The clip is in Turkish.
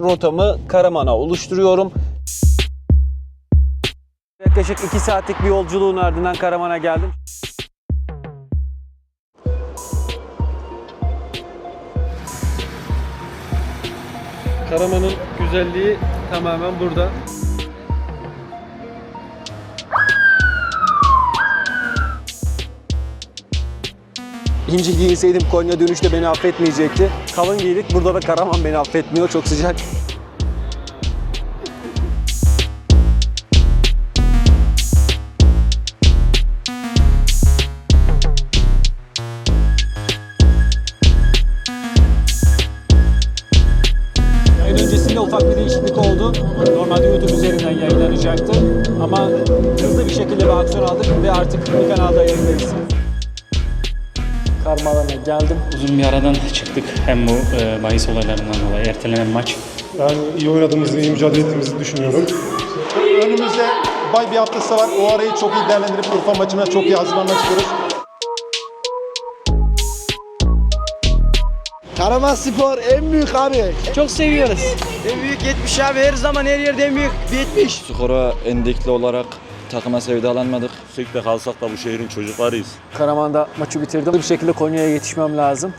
rotamı Karaman'a oluşturuyorum. Yaklaşık 2 saatlik bir yolculuğun ardından Karaman'a geldim. Karaman'ın güzelliği tamamen burada. İnce giyinseydim Konya dönüşte beni affetmeyecekti. Kalın giydik. Burada da Karaman beni affetmiyor. Çok sıcak. Ufak bir değişiklik oldu. Normalde YouTube üzerinden yayınlanacaktı. Ama hızlı bir şekilde bir aksiyon aldık ve artık bir kanalda yayındayız. Karmalarına geldim. Uzun bir aradan çıktık hem bu e, bahis olaylarından dolayı ertelenen maç. Ben iyi oynadığımızı, iyi mücadele ettiğimizi düşünüyorum. Önümüzde bay bir haftası var. O arayı çok iyi değerlendirip Urfa maçına çok iyi hazırlanmak istiyoruz. Karaman Spor en büyük abi. Çok seviyoruz. En büyük 70 abi her zaman her yerde en büyük 70. Skora endekli olarak takıma sevdalanmadık. Yüksekte kalsak da bu şehrin çocuklarıyız. Karaman'da maçı bitirdim. Bir şekilde Konya'ya yetişmem lazım.